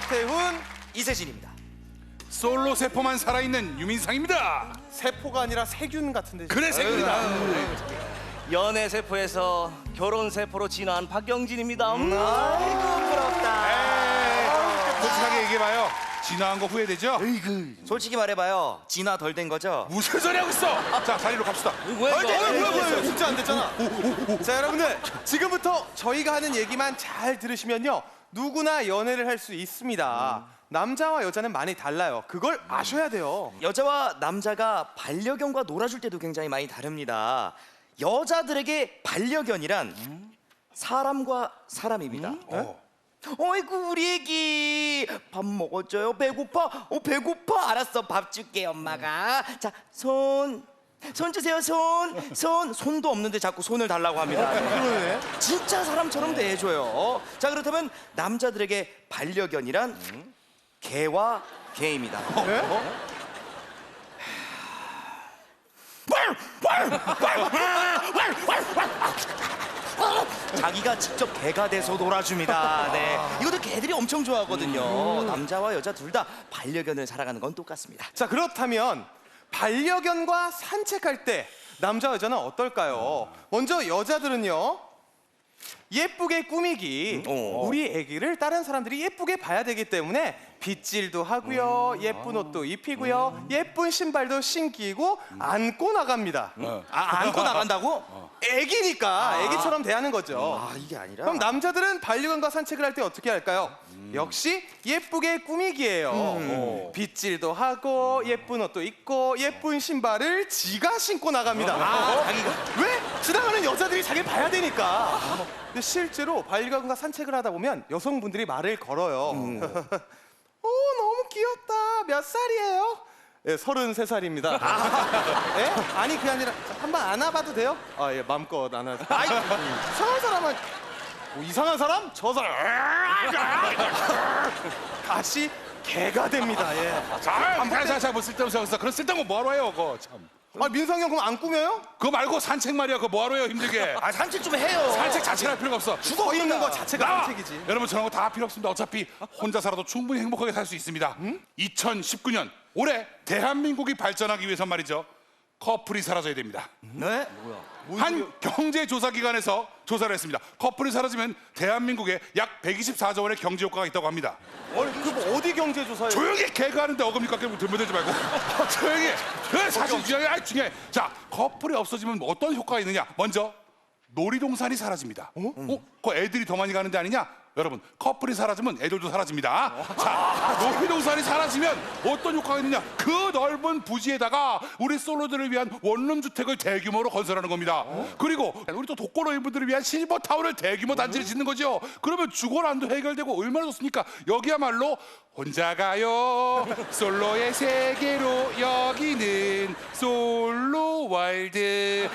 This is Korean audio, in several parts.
서태훈 이세진입니다. 솔로 세포만 살아있는 유민상입니다. 세포가 아니라 세균 같은데. 그래 세균이다. 연애 세포에서 결혼 세포로 진화한 박영진입니다. 음, 아이고 부럽다. 솔직하게 얘기해봐요. 진화한 거 후회되죠? 솔직히 말해봐요. 진화 덜 된 거죠? 무슨 소리 하고 있어? 자 자리로 갑시다. 뭐야 어, 이거? 뭐야 뭐야 진짜 안 됐잖아. 자 여러분들 지금부터 저희가 하는 얘기만 잘 들으시면요 누구나 연애를 할 수 있습니다. 남자와 여자는 많이 달라요. 그걸 아셔야 돼요. 여자와 남자가 반려견과 놀아줄 때도 굉장히 많이 다릅니다. 여자들에게 반려견이란 사람과 사람입니다. 어. 어이구 우리 애기 밥 먹어줘요 배고파 어 배고파 알았어 밥 줄게 엄마가 자 손 손 주세요 손. 손. 손도 없는데 자꾸 손을 달라고 합니다. 그러네. 진짜 사람처럼 대해줘요. 자 그렇다면 남자들에게 반려견이란 개와 개입니다. 자기가 직접 개가 돼서 놀아줍니다. 네, 이것도 개들이 엄청 좋아하거든요. 남자와 여자 둘 다 반려견을 사랑하는 건 똑같습니다. 자 그렇다면 반려견과 산책할 때 남자 여자는 어떨까요? 먼저 여자들은요 예쁘게 꾸미기. 어. 우리 애기를 다른 사람들이 예쁘게 봐야 되기 때문에 빗질도 하고요 예쁜 옷도 입히고요 예쁜 신발도 신기고 안고 나갑니다. 아, 안고 나간다고? 애기니까. 애기처럼 대하는 거죠. 아, 이게 아니라. 그럼 남자들은 반려견과 산책을 할 때 어떻게 할까요? 역시 예쁘게 꾸미기예요. 어. 빗질도 하고 예쁜 옷도 입고 예쁜 신발을 지가 신고 나갑니다. 아, 어? 자기가. 왜? 지나가는 여자들이 자기를 봐야 되니까. 근데 실제로 반려견과 산책을 하다 보면 여성분들이 말을 걸어요. 어 너무 귀엽다. 몇 살이에요? 예, 33살입니다. 예? 아니 그게 아니라 한번 안아봐도 돼요? 아 예, 마음껏 안아. 아이, 이상한 사람은 뭐 이상한 사람? 저 사람 다시 개가 됩니다. 예. 자자자 뭐 쓸데없어 없어. 그런 쓸데없는 거 뭐하러 해요 그거 참. 아 민상이 형 그럼 안 꾸며요? 그거 말고 산책 말이야 그거 뭐하러 해요 힘들게. 아, 산책 좀 해요. 산책 자체를 할 필요가 없어. 죽어 있는 거 자체가! 산책이지. 여러분 저런 거 다 필요 없습니다. 어차피 혼자 살아도 충분히 행복하게 살 수 있습니다. 2019년 올해 대한민국이 발전하기 위해서 말이죠. 커플이 사라져야 됩니다. 네? 한 경제조사기관에서 조사를 했습니다. 커플이 사라지면 대한민국에 약 124조 원의 경제 효과가 있다고 합니다. 아니 그뭐 어디 경제 조사에? 조용히 개가 하는데 어금니 깎여 들면대지 말고 조용히. 그 사실 중요해. 아, 중요해. 자, 커플이 없어지면 어떤 효과가 있느냐? 먼저 놀이동산이 사라집니다. 어? 그 애들이 더 많이 가는 데 아니냐? 여러분, 커플이 사라지면 애들도 사라집니다. 자, 놀이동산이 사라지면 어떤 효과가 있느냐? 그 넓은 부지에다가 우리 솔로들을 위한 원룸 주택을 대규모로 건설하는 겁니다. 그리고 우리 또 독거노인분들을 위한 실버 타운을 대규모 단지를 짓는 거죠. 그러면 주거난도 해결되고 얼마나 좋습니까? 여기야말로 혼자 가요. 솔로의 세계로 여기는 솔로 월드.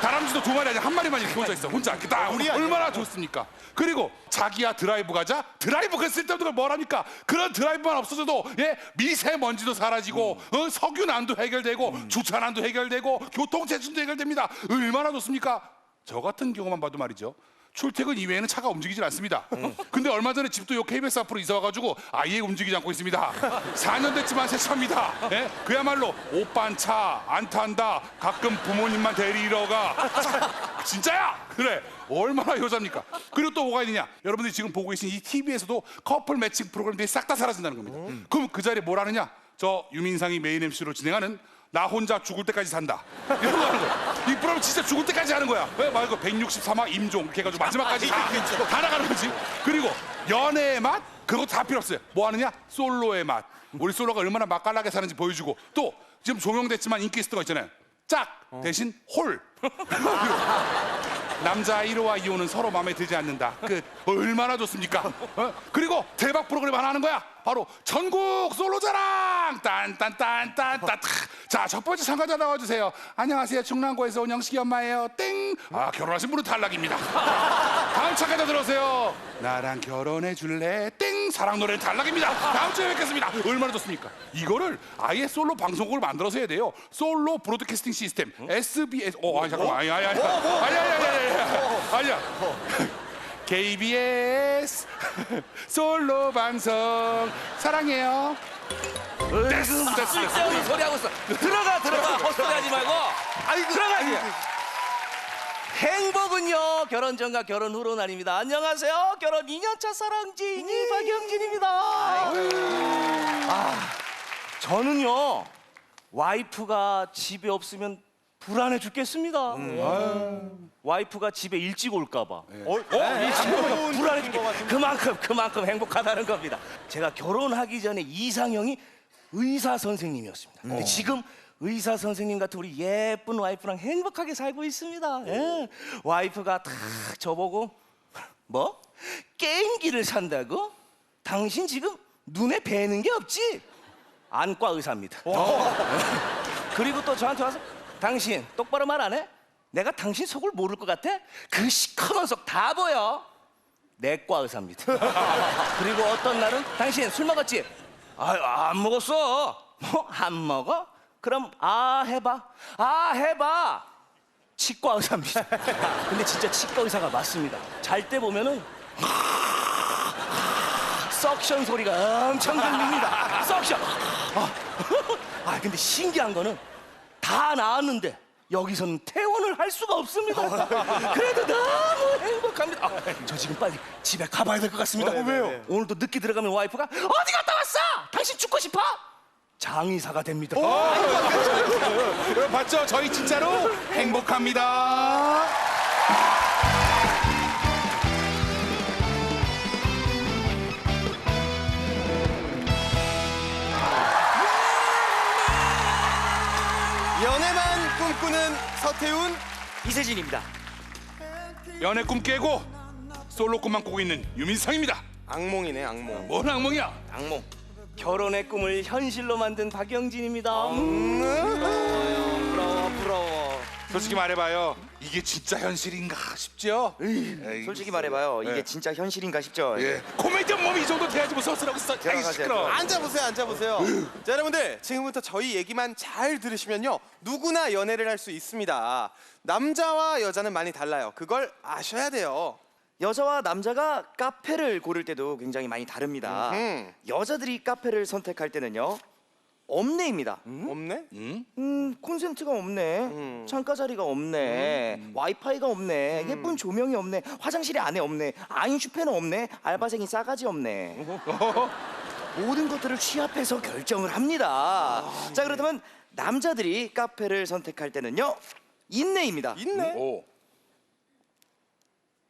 다람쥐도 두 마리 아니라 한 마리만 이렇게 혼자 있어. 혼자 이렇게 딱 우리. 얼마나 좋습니까? 그리고 자기야 드라이브 가자. 드라이브 그 쓸데없는 걸 뭐랍니까? 그런 드라이브만 없어져도 예 미세먼지도 사라지고 어, 석유난도 해결되고 주차난도 해결되고 교통체증도 해결됩니다. 얼마나 좋습니까? 저 같은 경우만 봐도 말이죠. 출퇴근 이외에는 차가 움직이질 않습니다. 근데 얼마 전에 집도 요 KBS 앞으로 이사 와가지고 아예 움직이지 않고 있습니다. 4년 됐지만 새 차입니다. 예? 그야말로 오빤 차 안 탄다. 가끔 부모님만 데리러 가. 진짜야? 그래. 얼마나 효자입니까? 그리고 또 뭐가 있느냐? 여러분들이 지금 보고 계신 이 TV에서도 커플 매칭 프로그램들이 싹 다 사라진다는 겁니다. 그럼 그 자리에 뭘 하느냐? 저 유민상이 메인 MC로 진행하는 나 혼자 죽을 때까지 산다. 이런 거 하는 거야. 이 프로그램 진짜 죽을 때까지 하는 거야. 왜 말고 163화 임종 이렇게 해가지고 마지막까지 다, 다 나가는 거지. 그리고 연애의 맛 그거 다 필요 없어요. 뭐 하느냐? 솔로의 맛. 우리 솔로가 얼마나 맛깔나게 사는지 보여주고 또 지금 조명됐지만 인기 있었던 거 있잖아요. 짝 대신 홀. 남자 1호와 2호는 서로 마음에 들지 않는다. 끝. 얼마나 좋습니까? 어? 그리고 대박 프로그램 하나 하는 거야. 바로 전국 솔로자랑 딴딴딴딴딴. 자, 첫 번째 참가자 나와주세요. 안녕하세요. 충남고에서 온 영식이 엄마예요. 땡. 아, 결혼하신 분은 탈락입니다. 다음 참가자 들어오세요. 나랑 결혼해 줄래? 땡. 사랑 노래는 탈락입니다. 다음 주에 뵙겠습니다. 얼마나 좋습니까? 이거를 아예 솔로 방송국을 만들어서 해야 돼요. 솔로 브로드캐스팅 시스템. SBS. 어, 아니 잠깐만. 아니 아니 아니. 아니 아니 아니 아니. 아니야. KBS 솔로 방송 사랑해요. 됐어, 됐어, 됐어. 쓸데없는 소리 하고 있어. 들어가 들어가 헛소리 하지 말고. 아이고, 들어가지. 행복은요 결혼 전과 결혼 후로 나뉩니다. 안녕하세요 결혼 2년차 사랑쟁이 박영진입니다. 아 저는요 와이프가 집에 없으면 불안해 죽겠습니다. 와이프가 집에 일찍 올까봐. 어, 어? 불안해 죽겠. 그만큼 그만큼 행복하다는 겁니다. 제가 결혼하기 전에 이상형이 의사 선생님이었습니다. 근데 지금 의사 선생님 같은 우리 예쁜 와이프랑 행복하게 살고 있습니다. 예. 와이프가 딱 저보고 뭐 게임기를 산다고? 당신 지금 눈에 뵈는 게 없지? 안과 의사입니다. 그리고 또 저한테 와서 당신 똑바로 말 안 해? 내가 당신 속을 모를 것 같아? 그 시커먼 속 다 보여. 내과 의사입니다. 그리고 어떤 날은 당신 술 먹었지? 아, 안 먹었어. 뭐 안 먹어? 그럼 아 해봐. 아 해봐. 치과 의사입니다. 근데 진짜 치과 의사가 맞습니다. 잘 때 보면은 석션 소리가 엄청 들립니다. 석션. 아, 아 근데 신기한 거는 다 나았는데 여기서는 퇴원을 할 수가 없습니다. 그래도 너무 행복합니다. 아, 저 지금 빨리 집에 가봐야 될 것 같습니다. 어, 왜요? 오늘도 늦게 들어가면 와이프가 어디 갔다 왔어? 당신 죽고 싶어? 장의사가 됩니다. 여러분 봤죠? 저희 진짜로 행복합니다. 연애만 꿈꾸는 서태훈. 이세진입니다. 연애 꿈 깨고 솔로 꿈만 꾸고 있는 유민상입니다. 악몽이네, 악몽. 뭔 악몽이야? 악몽. 결혼의 꿈을 현실로 만든 박영진입니다. 음, 부러워요, 부러워, 부러워. 솔직히 말해봐요. 이게 진짜 현실인가 싶죠? 에이, 솔직히 말해봐요. 이게 예. 진짜 현실인가 싶죠. 예. 코미디언 몸이 이 정도 돼야지 뭐 서스라고 써. 아이 들어가세요, 시끄러. 앉아보세요, 앉아보세요. 자, 여러분들, 지금부터 저희 얘기만 잘 들으시면요. 누구나 연애를 할 수 있습니다. 남자와 여자는 많이 달라요. 그걸 아셔야 돼요. 여자와 남자가 카페를 고를 때도 굉장히 많이 다릅니다. 음흠. 여자들이 카페를 선택할 때는요. 엄네입니다. 없네? 음, 콘센트가 없네. 창가 자리가 없네. 와이파이가 없네. 예쁜 조명이 없네. 화장실이 안에 없네. 아인슈페너 없네. 알바생이 싸가지 없네. 모든 것들을 취합해서 결정을 합니다. 자, 그렇다면 남자들이 카페를 선택할 때는요. 인내입니다. 있네. 오.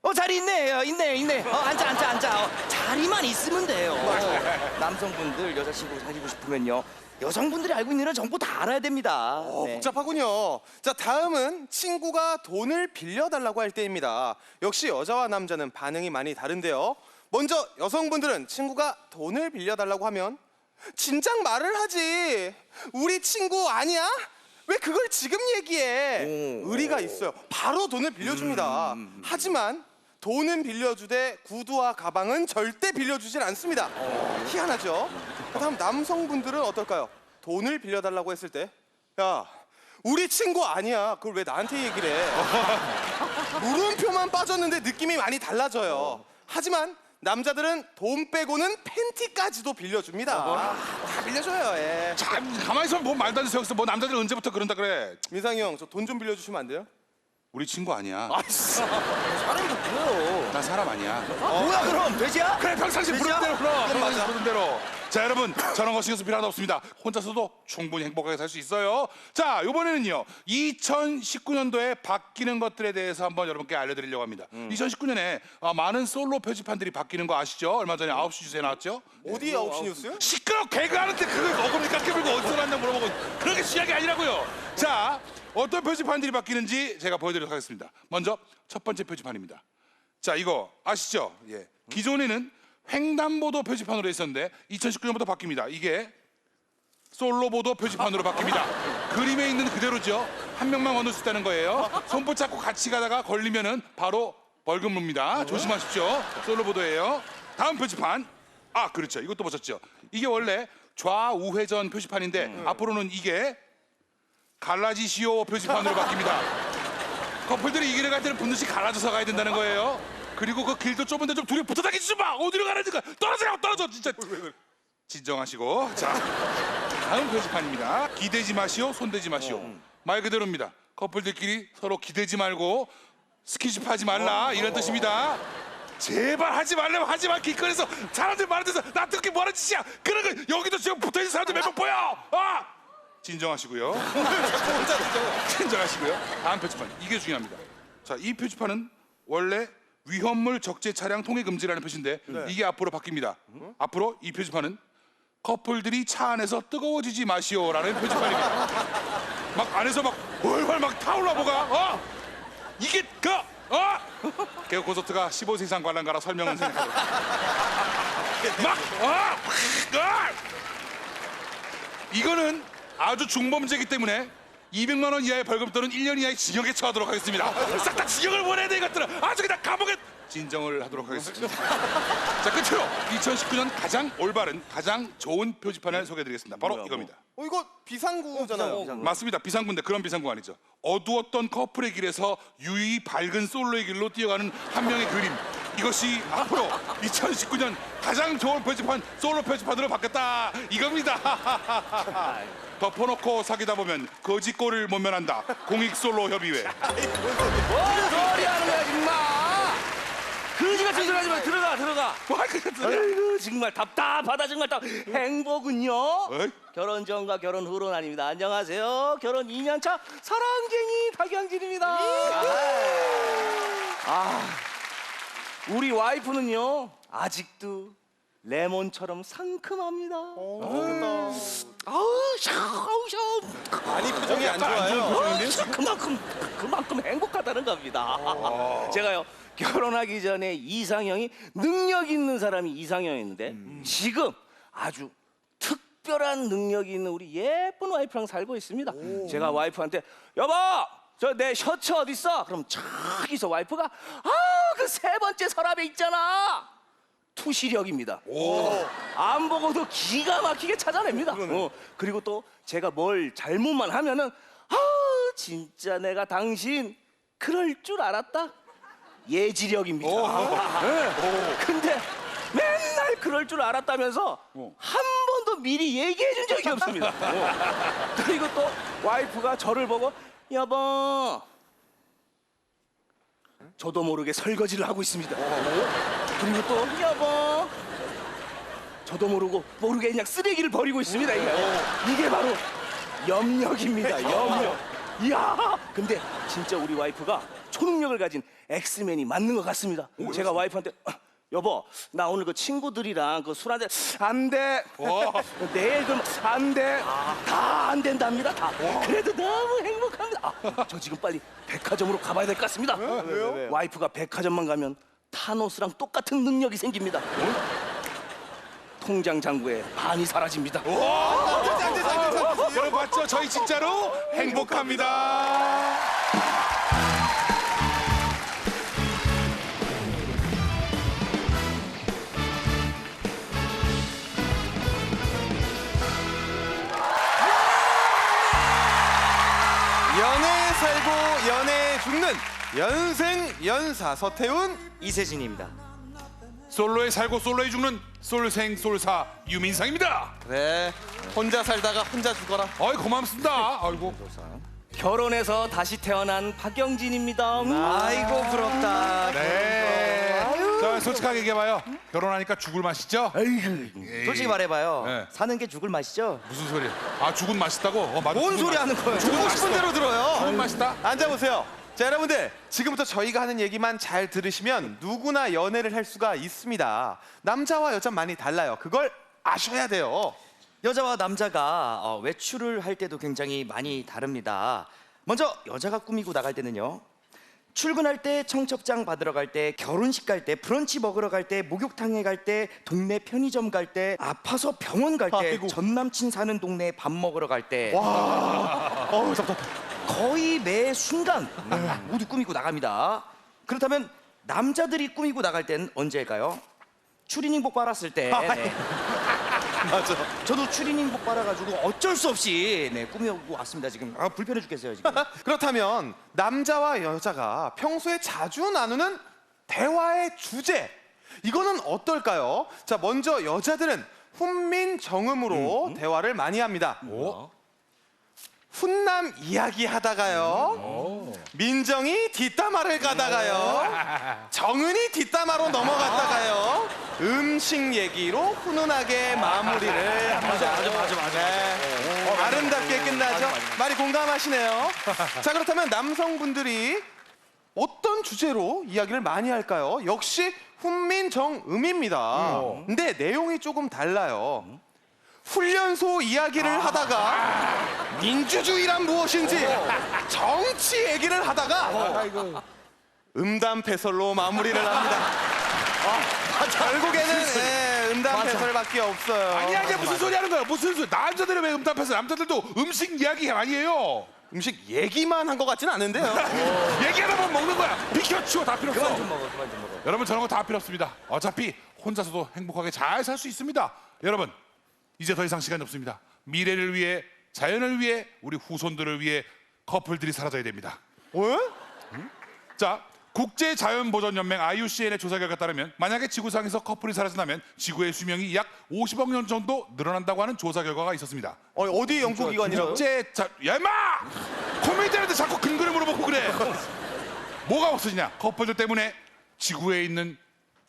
어 자리 있네 어, 있네 있네 어 앉아 앉아 앉아 어, 자리만 있으면 돼요 남성분들 여자친구 사귀고 싶으면요 여성분들이 알고 있는 건 전부 다 알아야 됩니다 어, 네. 복잡하군요. 자, 다음은 친구가 돈을 빌려달라고 할 때입니다. 역시 여자와 남자는 반응이 많이 다른데요. 먼저 여성분들은 친구가 돈을 빌려달라고 하면 진작 말을 하지. 우리 친구 아니야? 왜 그걸 지금 얘기해? 오. 의리가 있어요. 바로 돈을 빌려줍니다. 하지만 돈은 빌려주되 구두와 가방은 절대 빌려주질 않습니다. 희한하죠? 그다음 남성분들은 어떨까요? 돈을 빌려달라고 했을 때, 야, 우리 친구 아니야. 그걸 왜 나한테 얘기를 해? 물음표만 빠졌는데 느낌이 많이 달라져요. 하지만 남자들은 돈 빼고는 팬티까지도 빌려줍니다. 다 빌려줘요. 예. 참 가만히 있으면 뭐 말도 안 돼서 여기서 뭐 남자들 언제부터 그런다 그래? 민상이 형, 저 돈 좀 빌려주시면 안 돼요? 우리 친구 아니야. 사람이 다 보여 나 사람 아니야. 뭐야 그럼? 돼지야? 그래 평상시 부르는 대로 그럼 평상시 맞아. 부르는 대로. 자 여러분 저런 거 신경 쓸 필요 하나 없습니다. 혼자서도 충분히 행복하게 살 수 있어요. 자 이번에는요 2019년도에 바뀌는 것들에 대해서 한번 여러분께 알려드리려고 합니다. 2019년에 많은 솔로 표지판들이 바뀌는 거 아시죠? 얼마 전에 9시 주제에 나왔죠? 어디 아홉 시 뉴스요? 시끄러 개그하는데 그걸 어금니 깎여불고 어디서 났냐 물어보고 그렇게 시작이 아니라고요. 자 어떤 표지판들이 바뀌는지 제가 보여드리도록 하겠습니다 먼저 첫 번째 표지판입니다 자 이거 아시죠? 예. 기존에는 횡단보도 표지판으로 있었는데 2019년부터 바뀝니다. 이게 솔로보도 표지판으로 바뀝니다. 그림에 있는 그대로죠. 한 명만 건널 수 있다는 거예요. 손 붙잡고 같이 가다가 걸리면은 바로 벌금 납니다. 조심하십시오. 솔로보도예요. 다음 표지판. 아 그렇죠. 이것도 보셨죠. 이게 원래 좌우회전 표지판인데 앞으로는 이게 갈라지시오 표지판으로 바뀝니다. 커플들이 이 길을 갈 때는 분듯이 갈라져서 가야 된다는 거예요. 그리고 그 길도 좁은데 좀 둘이 붙어 다니지 마. 어디로 가라니까 떨어지라고 떨어져 진짜. 진정하시고 자 다음 표지판입니다. 기대지 마시오, 손대지 마시오. 말 그대로입니다. 커플들끼리 서로 기대지 말고 스킨십 하지 말라 이런 뜻입니다. 제발 하지 말라면 하지 마 길거리에서 사람들 많은 데서 나 듣기 뭐하는 짓이야 그런 거 여기도 지금 붙어있는 사람들 몇 명 보여 아 진정하시고요. 진정하시고요. 다음 표지판. 이게 중요합니다. 자 이 표지판은 원래 위험물 적재 차량 통행 금지라는 표시인데 이게 앞으로 바뀝니다. 앞으로 이 표지판은 커플들이 차 안에서 뜨거워지지 마시오라는 표지판입니다. 막 안에서 막 월월 막 타올라 뭐가 어? 이게 그 어? 개그 콘서트가 15세 이상 관람가라 설명은 생각하고. 막 어? 어? 이거는 아주 중범죄이기 때문에 200만 원 이하의 벌금 또는 1년 이하의 징역에 처하도록 하겠습니다. 싹 다 징역을 원해야 돼 이것들은 아주 그냥 감옥에 진정을 하도록 하겠습니다. 자 끝으로 2019년 가장 올바른 가장 좋은 표지판을 소개해드리겠습니다. 바로 이겁니다. 어 이거 비상구잖아요. 맞습니다. 비상구인데 그런 비상구 아니죠. 어두웠던 커플의 길에서 유유히 밝은 솔로의 길로 뛰어가는 한 명의 그림. 이것이 앞으로 2019년 가장 좋은 표지판 솔로 표지판으로 바뀌었다. 이겁니다. 덮어놓고 사귀다 보면 거짓골을 못 면한다. 공익 솔로 협의회. 뭔 소리 하는 거야 정말 그지 같은 소리 하지 마. 들어가 들어가. 뭐할것 같은데? 아이고 정말 답답하다 정말 답. 행복은요? 어이? 결혼 전과 결혼 후로는 아닙니다. 안녕하세요. 결혼 2년차 사랑쟁이 박영진입니다. 아 우리 와이프는요 아직도 레몬처럼 상큼합니다 아우 샤우 샤우 아니 표정이 안 약간 안 좋은 좋아요. 표정인데요? 진짜 그만큼 그만큼 행복하다는 겁니다. 제가요 결혼하기 전에 이상형이 능력 있는 사람이 이상형이었는데 지금 아주 특별한 능력이 있는 우리 예쁜 와이프랑 살고 있습니다. 제가 와이프한테 여보 저 내 셔츠 어디 있어? 그럼 저기서 와이프가 아 그 세 번째 서랍에 있잖아. 투시력입니다. 안 보고도 기가 막히게 찾아냅니다. 어, 그리고 또 제가 뭘 잘못만 하면은 아 진짜 내가 당신 그럴 줄 알았다. 예지력입니다. 네. 근데 맨날 그럴 줄 알았다면서 한 번도 미리 얘기해 준 적이 없습니다. 어. 그리고 또 와이프가 저를 보고 여보 저도 모르게 설거지를 하고 있습니다. 그리고 또 여보 저도 모르고 모르게 그냥 쓰레기를 버리고 있습니다. 이게, 이게 바로 염력입니다. 염력. 이야. 근데 진짜 우리 와이프가 초능력을 가진 엑스맨이 맞는 것 같습니다. 제가 와이프한테 어, 여보 나 오늘 그 친구들이랑 그 술 한잔 안돼 내일 그럼 안 돼 다 안 된답니다 다 그래도 너무 행복합니다 아, 저 지금 빨리 백화점으로 가봐야 될 것 같습니다 왜요? 와이프가 백화점만 가면 타노스랑 똑같은 능력이 생깁니다. 통장 잔고에 반이 사라집니다. 짱대 짱대 짱대. 여러분 봤죠? 저희 진짜로 행복합니다. 살고 연애 죽는 연생 연사 서태훈. 이세진입니다. 솔로에 살고 솔로에 죽는 솔생 솔사 유민상입니다. 그래 혼자 살다가 혼자 죽어라. 어이 고맙습니다. 아이고. 결혼해서 다시 태어난 박영진입니다. 음. 아이고 부럽다. 네. 자 솔직하게 얘기해봐요. 결혼하니까 죽을 맛이죠? 솔직히 말해봐요. 네. 사는 게 죽을 맛이죠? 무슨 소리야? 아 죽은 맛있다고? 어, 맞아, 뭔 죽은 소리 맛- 하는 거예요? 죽고 싶은 대로 들어요. 죽은 맛있다. 앉아보세요. 자 여러분들 지금부터 저희가 하는 얘기만 잘 들으시면 누구나 연애를 할 수가 있습니다. 남자와 여자 많이 달라요. 그걸 아셔야 돼요. 여자와 남자가 어, 외출을 할 때도 굉장히 많이 다릅니다. 먼저 여자가 꾸미고 나갈 때는요. 출근할 때 청첩장 받으러 갈 때 결혼식 갈 때 브런치 먹으러 갈 때 목욕탕에 갈 때 동네 편의점 갈 때 아파서 병원 갈 때. 전 남친 사는 동네에 밥 먹으러 갈때 어우 답답해. 거의 매 순간 모두 꾸미고 나갑니다. 그렇다면 남자들이 꾸미고 나갈 때는 언제일까요? 추리닝복 빨았을 때. 네. 맞아. 저도 추리닝복 빨아가지고 어쩔 수 없이 네 꾸미고 왔습니다 지금. 아 불편해 죽겠어요 지금. 그렇다면 남자와 여자가 평소에 자주 나누는 대화의 주제 이거는 어떨까요? 자 먼저 여자들은 훈민 정음으로 대화를 많이 합니다. 훈남 이야기 하다가요. 민정이 뒷담화를 가다가요. 정은이 뒷담화로 넘어갔다가요. 음식 얘기로 훈훈하게 마무리를 합니다. 맞아, 맞아, 맞아. 네. 아름답게 끝나죠? 많이 공감하시네요. 자, 그렇다면 남성분들이 어떤 주제로 이야기를 많이 할까요? 역시 훈민정음입니다. 근데 내용이 조금 달라요. 훈련소 이야기를 하다가 민주주의란 무엇인지 정치 얘기를 하다가 음담패설로 마무리를 합니다. 결국에는 예, 음담패설밖에 없어요. 아니야 이게 무슨 소리 하는 거야? 무슨 소리? 남자들은 왜 음담패서 남자들도 음식 이야기 많이 해요. 음식 얘기만 한 것 같지는 않은데요. 얘기하다 보면 먹는 거야. 비켜 치워 다 필요 없어. 그만 좀 먹어 그만 좀 먹어. 여러분 저런 거 다 필요 없습니다. 어차피 혼자서도 행복하게 잘 살 수 있습니다. 여러분 이제 더 이상 시간이 없습니다 미래를 위해 자연을 위해 우리 후손들을 위해 커플들이 사라져야 됩니다 왜? 자 국제자연보전연맹 IUCN의 조사 결과 따르면 만약에 지구상에서 커플이 사라진다면 지구의 수명이 약 50억 년 정도 늘어난다고 하는 조사 결과가 있었습니다 어, 어디 연구기관이라고? 국제 자, 야 임마! 코미디한테 자꾸 근거를 물어보고 그래. 뭐가 없어지냐? 커플들 때문에 지구에 있는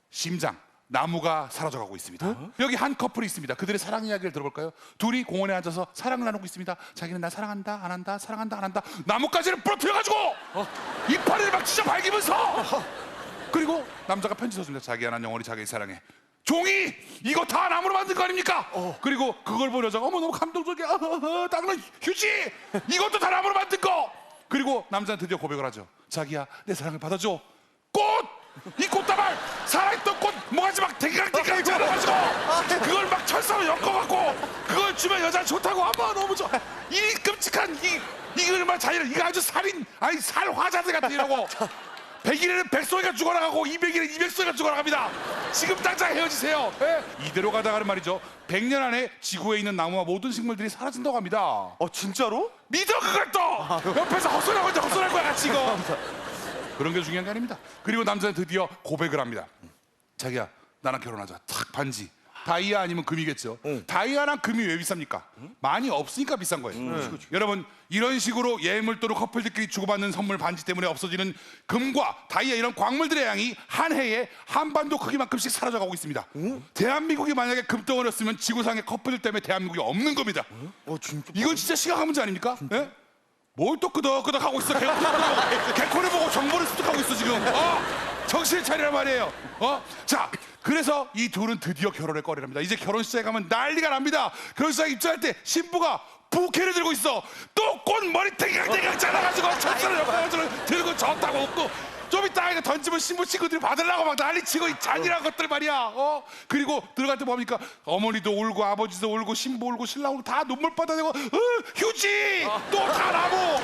심장, 나무가 사라져가고 있습니다. 여기 한 커플이 있습니다. 그들의 사랑 이야기를 들어볼까요? 둘이 공원에 앉아서 사랑을 나누고 있습니다. 자기는 나 사랑한다, 안 한다, 사랑한다, 안 한다. 나뭇가지를 부러뜨려가지고 이파리를 막 찢어 밝히면서 그리고 남자가 편지 써줍니다. 자기야 난 영원히 자기 사랑해. 종이 이거 다 나무로 만든 거 아닙니까? 그리고 그걸 보는 여자가 어머 너무 감동적이야. 아, 당근 휴지 이것도 다 나무로 만든 거. 그리고 남자는 드디어 고백을 하죠. 자기야 내 사랑을 받아줘. 꽃! 이 꽃다발 살아있던 꽃 모가지 막 대강대강 자라가지고 그걸 막 철사로 엮어갖고 그걸 주면 여자 좋다고 아마 너무 좋아 이 끔찍한 이 이걸 막 자기는 이거 아주 살인 아니 살 화자들 같은 이라고 100일에는 100소리가 죽어나가고 200일에는 200소리가 죽어나갑니다. 지금 당장 헤어지세요. 예? 이대로 가다가는 말이죠. 100년 안에 지구에 있는 나무와 모든 식물들이 사라진다고 합니다. 어 진짜로? 믿어 그걸 또! 옆에서 헛소리하고 있는데 헛소리할 거야 같이 이거. 그런 게 중요한 게 아닙니다. 그리고 남자는 드디어 고백을 합니다. 자기야 나랑 결혼하자. 탁 반지. 다이아 아니면 금이겠죠. 다이아랑 금이 왜 비쌉니까? 많이 없으니까 비싼 거예요. 여러분 이런 식으로 예물도로 커플들끼리 주고받는 선물 반지 때문에 없어지는 금과 다이아 이런 광물들의 양이 한 해에 한반도 크기만큼씩 사라져가고 있습니다. 대한민국이 만약에 금덩어리였으면 지구상의 커플들 때문에 대한민국이 없는 겁니다. 어 진짜. 이건 진짜 심각한 문제 아닙니까? 예? 뭘 또 끄덕끄덕 하고 있어? 개코를 보고, 정보를 습득하고 있어 지금. 어? 정신 차리란 말이에요. 어? 자, 그래서 이 둘은 드디어 결혼을 꺼리랍니다. 이제 결혼식장에 가면 난리가 납니다. 결혼식장 입장할 때 신부가 부케를 들고 있어. 또 꽃 머리 탱강탱강 잘라가지고 철사를 엮어가지고 들고 좋다고 웃고 좀 이따 이거 던지면 신부 친구들이 받으려고 막 난리 치고 이 잔인한 것들 말이야. 어? 그리고 들어갈 때 뭡니까? 어머니도 울고 아버지도 울고 신부 울고 신랑 울고 다 눈물 뻗어내고 어, 휴지 또 다 나무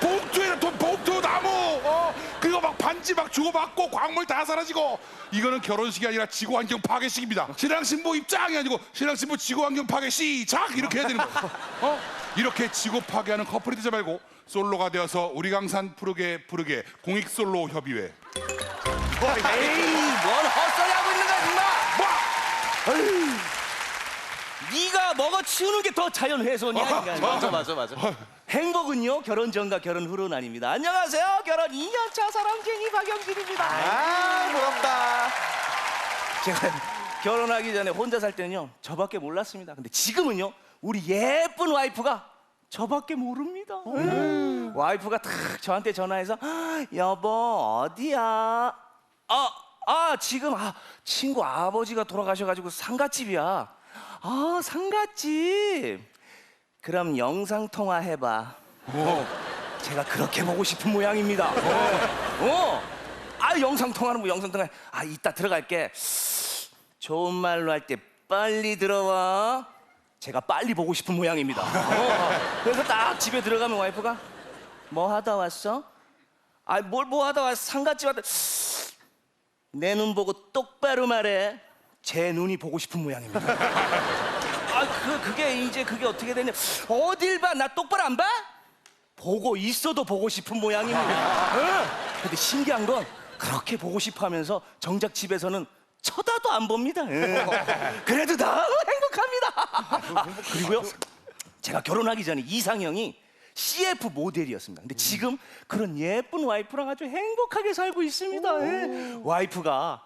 봉투에 또 봉투 나무 어? 그리고 막 반지 막 주고받고 광물 다 사라지고 이거는 결혼식이 아니라 지구 환경 파괴식입니다. 신랑 신부 입장이 아니고 신랑 신부 지구 환경 파괴 시작 이렇게 해야 되는 거야. 어? 이렇게 지구 파괴하는 커플이 되지 말고 솔로가 되어서 우리 강산 푸르게 푸르게 공익 솔로 협의회 에이 뭔 헛소리 하고 있는 거야 정말 뭐? 네가 먹어 치우는 게 더 자연 훼손이야 인간 맞아 맞아 맞아. 행복은요 결혼 전과 결혼 후로는 아닙니다 안녕하세요 결혼 2년차 사랑쟁이 박영진입니다 아 부럽다. 제가 결혼하기 전에 혼자 살 때는요 저밖에 몰랐습니다. 근데 지금은요 우리 예쁜 와이프가 저밖에 모릅니다. 음. 와이프가 탁 저한테 전화해서 여보 어디야? 아, 아 지금 아 친구 아버지가 돌아가셔가지고 상가집이야. 아 상가집. 그럼 영상 통화 해봐. 제가 그렇게 보고 싶은 모양입니다. 어. 어. 아 영상 통화는 뭐 영상 통화. 아 이따 들어갈게. 좋은 말로 할 때 빨리 들어와. 제가 빨리 보고 싶은 모양입니다. 어. 그래서 딱 집에 들어가면 와이프가 뭐 하다 왔어? 아뭘뭐 하다 왔어? 상갓집 하다. 내 눈 보고 똑바로 말해. 제 눈이 보고 싶은 모양입니다. 아 그 그게 이제 그게 어떻게 되냐? 어딜 봐? 나 똑바로 안 봐? 보고 있어도 보고 싶은 모양입니다. 응. 근데 신기한 건 그렇게 보고 싶어 하면서 정작 집에서는 쳐다도 안 봅니다. 예. 그래도 너무 행복합니다. 그리고요, 제가 결혼하기 전에 이상형이 CF 모델이었습니다. 근데 지금 그런 예쁜 와이프랑 아주 행복하게 살고 있습니다. 예. 와이프가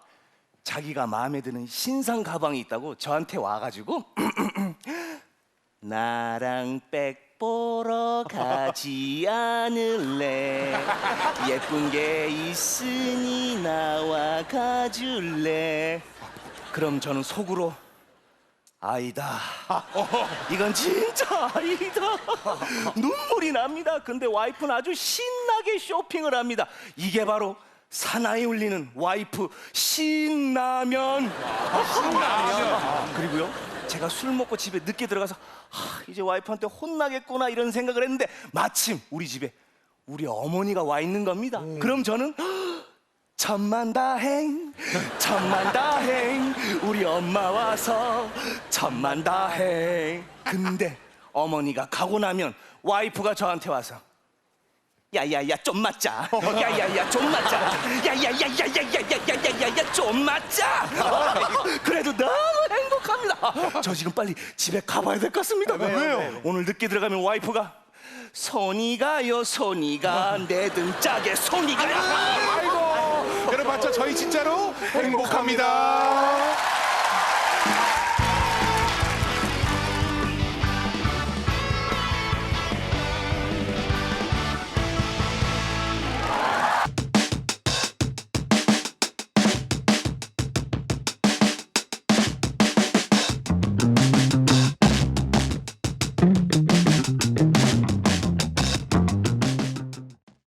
자기가 마음에 드는 신상 가방이 있다고 저한테 와가지고 나랑 백 보러 가지 않을래? 예쁜 게 있으니 나와 가줄래? 그럼 저는 속으로 아니다. 이건 진짜 아니다. 눈물이 납니다. 근데 와이프는 아주 신나게 쇼핑을 합니다. 이게 바로 사나이 울리는 와이프 신라면. 신라면. 그리고요 제가 술 먹고 집에 늦게 들어가서 아, 이제 와이프한테 혼나겠구나 이런 생각을 했는데 마침 우리 집에 우리 어머니가 와 있는 겁니다. 그럼 저는 천만다행 천만다행 우리 엄마 와서 천만다행. 근데 어머니가 가고 나면 와이프가 저한테 와서 야야야 좀 맞자. 야야야 좀 맞자. 야야야야야야야야야야 좀 맞자. 그래도 행복합니다 저 지금 빨리 집에 가봐야 될 것 같습니다 왜요? 오늘 늦게 들어가면 와이프가 손이 가요 손이 가 내 등짝에 손이 가요 아이고 여러분 봤죠? 저희 진짜로 행복합니다.